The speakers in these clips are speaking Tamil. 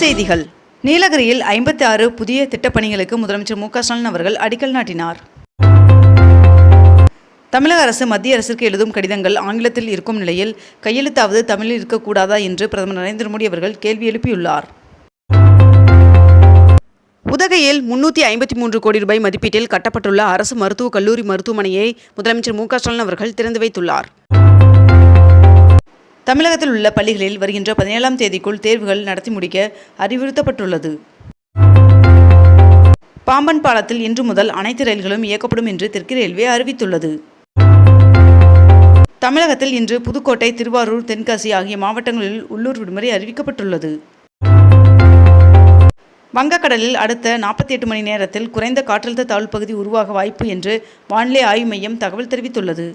செய்திகள். நீலகிரியில் ஐம்பத்தி ஆறு புதிய திட்டப்பணிகளுக்கு முதலமைச்சர் மு க ஸ்டாலின் அவர்கள் அடிக்கல் நாட்டினார். தமிழக அரசு மத்திய அரசிற்கு எழுதும் கடிதங்கள் ஆங்கிலத்தில் இருக்கும் நிலையில் கையெழுத்தாவது தமிழில் இருக்கக்கூடாதா என்று பிரதமர் நரேந்திர மோடி அவர்கள் கேள்வி எழுப்பியுள்ளார். உதகையில் முன்னூற்றி ஐம்பத்தி மூன்று கோடி ரூபாய் மதிப்பீட்டில் கட்டப்பட்டுள்ள அரசு மருத்துவக் கல்லூரி மருத்துவமனையை முதலமைச்சர் மு க ஸ்டாலின் அவர்கள் திறந்து வைத்துள்ளார். தமிழகத்தில் உள்ள பள்ளிகளில் வருகின்ற பதினேழாம் தேதிக்குள் தேர்வுகள் நடத்தி முடிக்க அறிவுறுத்தப்பட்டுள்ளது. பாம்பன் பாலத்தில் இன்று முதல் அனைத்து ரயில்களும் இயக்கப்படும் என்று தெற்கு ரயில்வே அறிவித்துள்ளது. தமிழகத்தில் இன்று புதுக்கோட்டை திருவாரூர் தென்காசி ஆகிய மாவட்டங்களில் உள்ளூர் விடுமுறை அறிவிக்கப்பட்டுள்ளது. வங்கக்கடலில் அடுத்த நாற்பத்தி எட்டு மணி நேரத்தில் குறைந்த காற்றழுத்த தாழ்வு பகுதி உருவாக வாய்ப்பு என்று வானிலை ஆய்வு மையம் தகவல் தெரிவித்துள்ளது.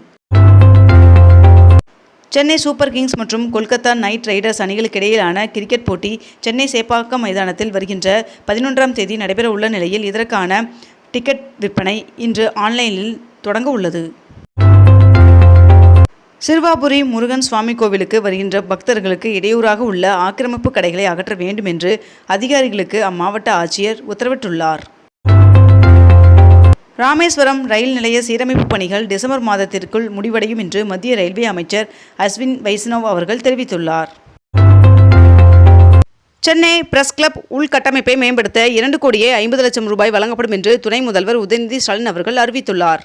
சென்னை சூப்பர் கிங்ஸ் மற்றும் கொல்கத்தா நைட் ரைடர்ஸ் அணிகளுக்கு இடையிலான கிரிக்கெட் போட்டி சென்னை சேப்பாக்கம் மைதானத்தில் வருகின்ற பதினொன்றாம் தேதி நடைபெற உள்ள நிலையில் இதற்கான டிக்கெட் விற்பனை இன்று ஆன்லைனில் தொடங்க உள்ளது. சிறுவாபுரி முருகன் சுவாமி கோவிலுக்கு வருகின்ற பக்தர்களுக்கு இடையூறாக உள்ள ஆக்கிரமிப்பு கடைகளை அகற்ற வேண்டும் என்று அதிகாரிகளுக்கு அம்மாவட்ட ஆட்சியர் உத்தரவிட்டுள்ளார். ராமேஸ்வரம் ரயில் நிலைய சீரமைப்பு பணிகள் டிசம்பர் மாதத்திற்குள் முடிவடையும் என்று மத்திய ரயில்வே அமைச்சர் அஸ்வின் வைஷ்ணவ் அவர்கள் தெரிவித்துள்ளார். சென்னை பிரஸ் கிளப் உள்கட்டமைப்பை மேம்படுத்த இரண்டு கோடியே ஐம்பது லட்சம் ரூபாய் வழங்கப்படும் என்று துணை முதல்வர் உதயநிதி ஸ்டாலின் அவர்கள் அறிவித்துள்ளார்.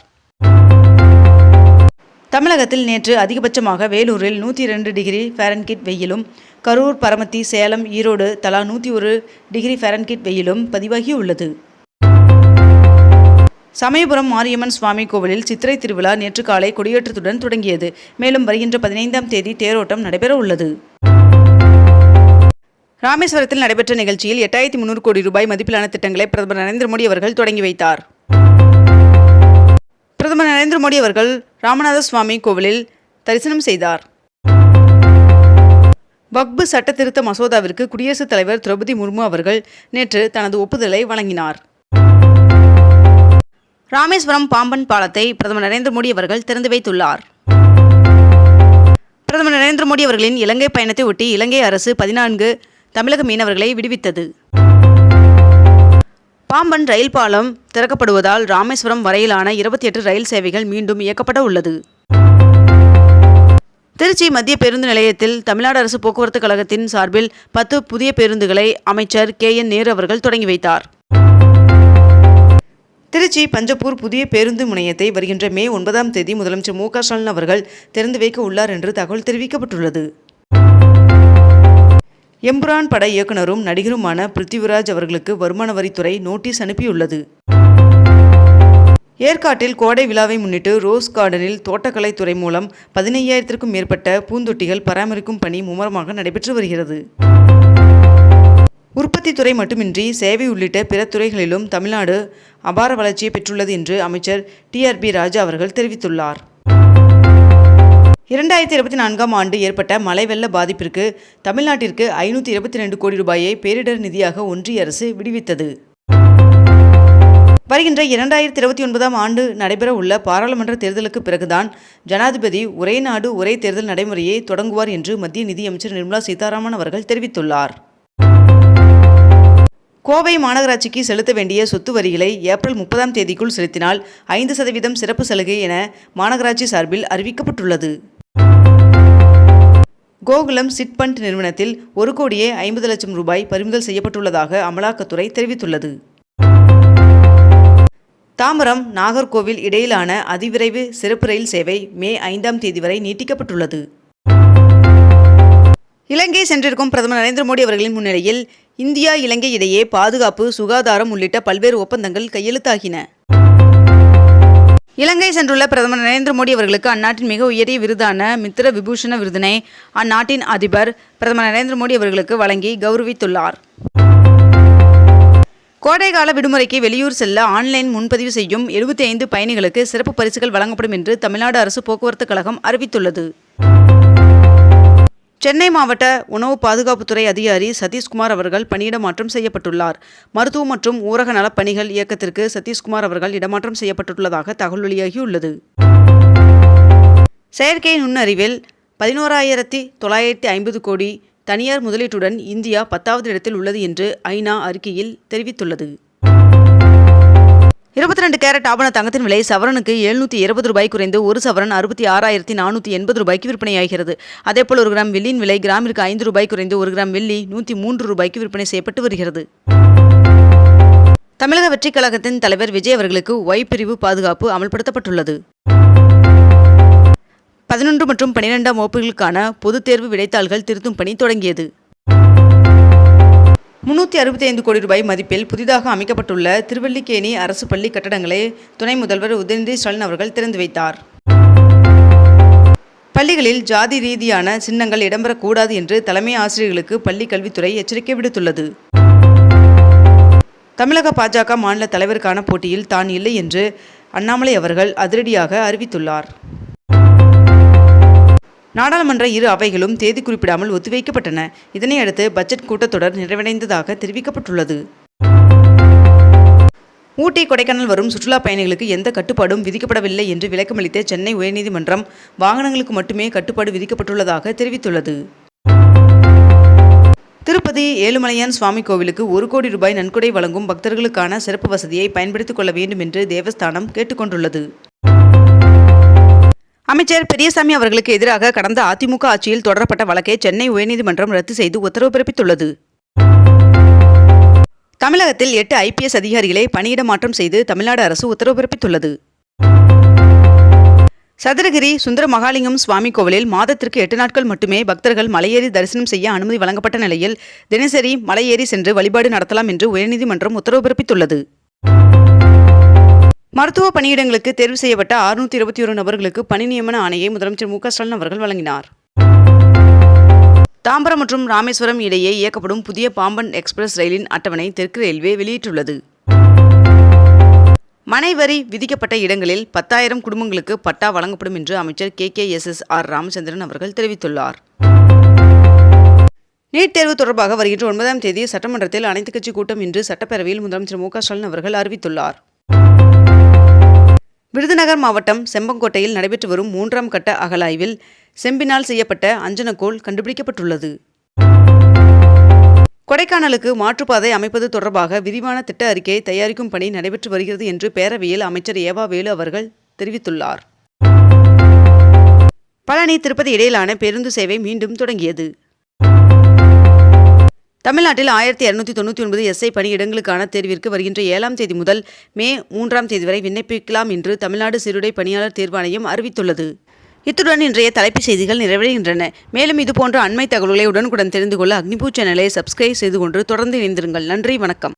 தமிழகத்தில் நேற்று அதிகபட்சமாக வேலூரில் நூற்றி இரண்டு டிகிரி ஃபேரன்கிட் வெயிலும் கரூர் பரமத்தி சேலம் ஈரோடு தலா நூற்றி ஒரு டிகிரி ஃபேரன்கிட் வெயிலும் பதிவாகியுள்ளது. சமயபுரம் மாரியம்மன் சுவாமி கோவிலில் சித்திரை திருவிழா நேற்று காலை கொடியேற்றத்துடன் தொடங்கியது. மேலும் வருகின்ற பதினைந்தாம் தேதி தேரோட்டம் நடைபெற உள்ளது. ராமேஸ்வரத்தில் நடைபெற்ற நிகழ்ச்சியில் எட்டாயிரத்தி முன்னூறு கோடி ரூபாய் மதிப்பிலான திட்டங்களை பிரதமர் நரேந்திர மோடி அவர்கள் தொடங்கி வைத்தார். பிரதமர் நரேந்திர மோடி அவர்கள் ராமநாத சுவாமி கோவிலில் தரிசனம் செய்தார். வக்பு சட்ட திருத்த மசோதாவிற்கு குடியரசுத் தலைவர் திரௌபதி முர்மு அவர்கள் நேற்று தனது ஒப்புதலை வழங்கினார். ராமேஸ்வரம் பாம்பன் பாலத்தை பிரதமர் நரேந்திர மோடி அவர்கள் திறந்து வைத்துள்ளார். பிரதமர் நரேந்திர மோடி அவர்களின் இலங்கை பயணத்தை ஒட்டி இலங்கை அரசு பதினான்கு தமிழக மீனவர்களை விடுவித்தது. பாம்பன் ரயில் பாலம் திறக்கப்படுவதால் ராமேஸ்வரம் வரையிலான இருபத்தி எட்டு ரயில் சேவைகள் மீண்டும் இயக்கப்பட உள்ளது. திருச்சி மத்திய பேருந்து நிலையத்தில் தமிழ்நாடு அரசு போக்குவரத்து கழகத்தின் சார்பில் பத்து புதிய பேருந்துகளை அமைச்சர் கே என் நேரு அவர்கள் தொடங்கி வைத்தார். திருச்சி பஞ்சப்பூர் புதிய பேருந்து முனையத்தை வருகின்ற மே ஒன்பதாம் தேதி முதலமைச்சர் மு ஸ்டாலின் அவர்கள் திறந்து வைக்க உள்ளார் என்று தகவல் தெரிவிக்கப்பட்டுள்ளது. எம்புரான் பட இயக்குனரும் நடிகருமான பிருத்திவிராஜ் அவர்களுக்கு வருமான வரித்துறை நோட்டீஸ் அனுப்பியுள்ளது. ஏற்காட்டில் கோடை விழாவை முன்னிட்டு ரோஸ் கார்டனில் தோட்டக்கலைத்துறை மூலம் பதினையாயிரத்திற்கும் மேற்பட்ட பூந்தொட்டிகள் பராமரிக்கும் பணி மும்முரமாக நடைபெற்று வருகிறது. உற்பத்தி துறை மட்டுமின்றி சேவை உள்ளிட்ட பிற துறைகளிலும் தமிழ்நாடு அபார வளர்ச்சியை பெற்றுள்ளது என்று அமைச்சர் டிஆர்பி ராஜா அவர்கள் தெரிவித்துள்ளார். இரண்டாயிரத்தி இருபத்தி நான்காம் ஆண்டு ஏற்பட்ட மழை வெள்ள பாதிப்பிற்கு தமிழ்நாட்டிற்கு ஐநூற்றி இருபத்தி ரெண்டு கோடி ரூபாயை பேரிடர் நிதியாக ஒன்றிய அரசு விடுவித்தது. வருகின்ற இரண்டாயிரத்தி இருபத்தி ஒன்பதாம் ஆண்டு நடைபெற உள்ள பாராளுமன்ற தேர்தலுக்கு பிறகுதான் ஜனாதிபதி ஒரே நாடு ஒரே தேர்தல் நடைமுறையை தொடங்குவார் என்று மத்திய நிதியமைச்சர் நிர்மலா சீதாராமன் அவர்கள் தெரிவித்துள்ளார். கோவை மாநகராட்சிக்கு செலுத்த வேண்டிய சொத்து வரிகளை ஏப்ரல் முப்பதாம் தேதிக்குள் செலுத்தினால் ஐந்து சதவீதம் சிறப்பு சலுகை என மாநகராட்சி சார்பில் அறிவிக்கப்பட்டுள்ளது. கோகுலம் சிட்பண்ட் நிறுவனத்தில் ஒரு கோடியே ஐம்பது லட்சம் ரூபாய் பறிமுதல் செய்யப்பட்டுள்ளதாக அமலாக்கத்துறை தெரிவித்துள்ளது. தாம்பரம் நாகர்கோவில் இடையிலான அதிவிரைவு சிறப்பு ரயில் சேவை மே ஐந்தாம் தேதி வரை நீட்டிக்கப்பட்டுள்ளது. இலங்கை சென்றிருக்கும் பிரதமர் நரேந்திர மோடி அவர்களின் முன்னிலையில் இந்தியா இலங்கை இடையே பாதுகாப்பு சுகாதாரம் உள்ளிட்ட பல்வேறு ஒப்பந்தங்கள் கையெழுத்தாகின. இலங்கை சென்றுள்ள பிரதமர் நரேந்திர மோடி அவர்களுக்கு அந்நாட்டின் மிக உயரிய விருதான மித்திர விபூஷண விருதினை அந்நாட்டின் அதிபர் பிரதமர் நரேந்திர மோடி அவர்களுக்கு வழங்கி கௌரவித்துள்ளார். கோடைகால விடுமுறைக்கு வெளியூர் செல்ல ஆன்லைன் முன்பதிவு செய்யும் எழுபத்தி ஐந்து பயணிகளுக்கு சிறப்பு பரிசுகள் வழங்கப்படும் என்று தமிழ்நாடு அரசு போக்குவரத்து கழகம் அறிவித்துள்ளது. சென்னை மாவட்ட உணவு பாதுகாப்புத்துறை அதிகாரி சதீஷ்குமார் அவர்கள் பணியிட மாற்றம் செய்யப்பட்டுள்ளார். மருத்துவ மற்றும் ஊரக நலப் பணிகள் இயக்கத்திற்கு சதீஷ்குமார் அவர்கள் இடமாற்றம் செய்யப்பட்டுள்ளதாக தகவல் வெளியாகியுள்ளது. செயற்கை நுண்ணறிவில் பதினோராயிரத்தி தொள்ளாயிரத்தி ஐம்பது கோடி தனியார் முதலீட்டுடன் இந்தியா பத்தாவது இடத்தில் உள்ளது என்று ஐநா அறிக்கையில் தெரிவித்துள்ளது. இருபத்தி ரெண்டு கேரட் ஆபண தங்கத்தின் விலை சவரனுக்கு எழுநூற்றி இருபது ரூபாய் குறைந்து ஒரு சவரன் அறுபத்தி ஆறாயிரத்தி நானூற்றி எண்பது ரூபாய்க்கு விற்பனையாகிறது. அதேபோல் ஒரு கிராம் வெள்ளியின் விலை கிராமிற்கு ஐந்து ரூபாய் குறைந்து ஒரு கிராம் வெள்ளி நூற்றி மூன்று ரூபாய்க்கு விற்பனை செய்யப்பட்டு வருகிறது. தமிழக வெற்றிக் கழகத்தின் தலைவர் விஜய் அவர்களுக்கு ஒய் பிரிவு பாதுகாப்பு அமல்படுத்தப்பட்டுள்ளது. பதினொன்று மற்றும் பனிரெண்டாம் வகுப்புகளுக்கான பொதுத் தேர்வு விடைத்தாள்கள் திருத்தும் பணி தொடங்கியது. முன்னூற்றி அறுபத்தி ஐந்து கோடி ரூபாய் மதிப்பில் புதிதாக அமைக்கப்பட்டுள்ள திருவல்லிக்கேணி அரசு பள்ளி கட்டடங்களை துணை முதல்வர் உதயநிதி ஸ்டாலின் அவர்கள் திறந்து வைத்தார். பள்ளிகளில் ஜாதி ரீதியான சின்னங்கள் இடம்பெறக்கூடாது என்று தலைமை ஆசிரியர்களுக்கு பள்ளி கல்வித்துறை எச்சரிக்கை விடுத்துள்ளது. தமிழக பாஜக மாநில தலைவருக்கான போட்டியில் தான் இல்லை என்று அண்ணாமலை அவர்கள் அதிரடியாக அறிவித்துள்ளார். நாடாளுமன்ற இரு அவைகளும் தேதி குறிப்பிடாமல் ஒத்திவைக்கப்பட்டன. இதனையடுத்து பட்ஜெட் கூட்டத்தொடர் நிறைவடைந்ததாக தெரிவிக்கப்பட்டுள்ளது. ஊட்டி கொடைக்கானல் வரும் சுற்றுலா பயணிகளுக்கு எந்த கட்டுப்பாடும் விதிக்கப்படவில்லை என்று விளக்கமளித்த சென்னை உயர்நீதிமன்றம் வாகனங்களுக்கு மட்டுமே கட்டுப்பாடு விதிக்கப்பட்டுள்ளதாக தெரிவித்துள்ளது. திருப்பதி ஏழுமலையான் சுவாமி கோவிலுக்கு ஒரு கோடி ரூபாய் நன்கொடை வழங்கும் பக்தர்களுக்கான சிறப்பு வசதியை பயன்படுத்திக் கொள்ள வேண்டும் என்று தேவஸ்தானம் கேட்டுக்கொண்டுள்ளது. அமைச்சர் பெரியசாமி அவர்களுக்கு எதிராக கடந்த அதிமுக ஆட்சியில் தொடரப்பட்ட வழக்கை சென்னை உயர்நீதிமன்றம் ரத்து செய்து உத்தரவு பிறப்பித்துள்ளது. தமிழகத்தில் எட்டு ஐபிஎஸ் அதிகாரிகளை பணியிட மாற்றம் செய்து தமிழ்நாடு அரசு உத்தரவு பிறப்பித்துள்ளது. சதுரகிரி சுந்தர மகாலிங்கம் சுவாமி கோவிலில் மாதத்திற்கு எட்டு நாட்கள் மட்டுமே பக்தர்கள் மலையேறி தரிசனம் செய்ய அனுமதி வழங்கப்பட்ட நிலையில் தினசரி மலையேறி சென்று வழிபாடு நடத்தலாம் என்று உயர்நீதிமன்றம் உத்தரவு பிறப்பித்துள்ளது. மருத்துவ பணியிடங்களுக்கு தேர்வு செய்யப்பட்ட அறுநூத்தி இருபத்தி ஒரு நபர்களுக்கு பணி நியமன ஆணையை முதலமைச்சர் மு ஸ்டாலின் அவர்கள் வழங்கினார். தாம்பரம் மற்றும் ராமேஸ்வரம் இடையே இயக்கப்படும் புதிய பாம்பன் எக்ஸ்பிரஸ் ரயிலின் அட்டவணை தெற்கு ரயில்வே வெளியிட்டுள்ளது. மனை வரி விதிக்கப்பட்ட இடங்களில் பத்தாயிரம் குடும்பங்களுக்கு பட்டா வழங்கப்படும் என்று அமைச்சர் K K S S R Ramachandran அவர்கள் தெரிவித்துள்ளார். நீட் தேர்வு தொடர்பாக வருகின்ற ஒன்பதாம் தேதி சட்டமன்றத்தில் அனைத்துக் கட்சி கூட்டம் இன்று சட்டப்பேரவையில் முதலமைச்சர் மு க ஸ்டாலின் அவர்கள் அறிவித்துள்ளார். விருதுநகர் மாவட்டம் செம்பங்கோட்டையில் நடைபெற்று வரும் மூன்றாம் கட்ட அகலாய்வில் செம்பினால் செய்யப்பட்ட அஞ்சனக்கோள் கண்டுபிடிக்கப்பட்டுள்ளது. கொடைக்கானலுக்கு மாற்றுப்பாதை அமைப்பது தொடர்பாக விரிவான திட்ட அறிக்கை தயாரிக்கும் பணி நடைபெற்று வருகிறது என்று பேரவையில் அமைச்சர் ஏவா வேலு அவர்கள் தெரிவித்துள்ளார். பழனி திருப்பதி இடையிலான பேருந்து சேவை மீண்டும் தொடங்கியது. தமிழ்நாட்டில் ஆயிரத்தி இரநூத்தி தொண்ணூற்றி ஒன்பது எஸ்ஐ பணியிடங்களுக்கான தேர்விற்கு வருகின்ற ஏழாம் தேதி முதல் மே மூன்றாம் தேதி வரை விண்ணப்பிக்கலாம் என்று தமிழ்நாடு சீருடை பணியாளர் தேர்வாணையம் அறிவித்துள்ளது. இத்துடன் இன்றைய தலைப்புச் செய்திகள் நிறைவடைகின்றன. மேலும் இதுபோன்ற அண்மை தகவல்களை உடனுக்குடன் தெரிந்து கொள்ள அக்னிபூ சேனலை சப்ஸ்கிரைப் செய்து கொண்டு தொடர்ந்து இணைந்திருங்கள். நன்றி வணக்கம்.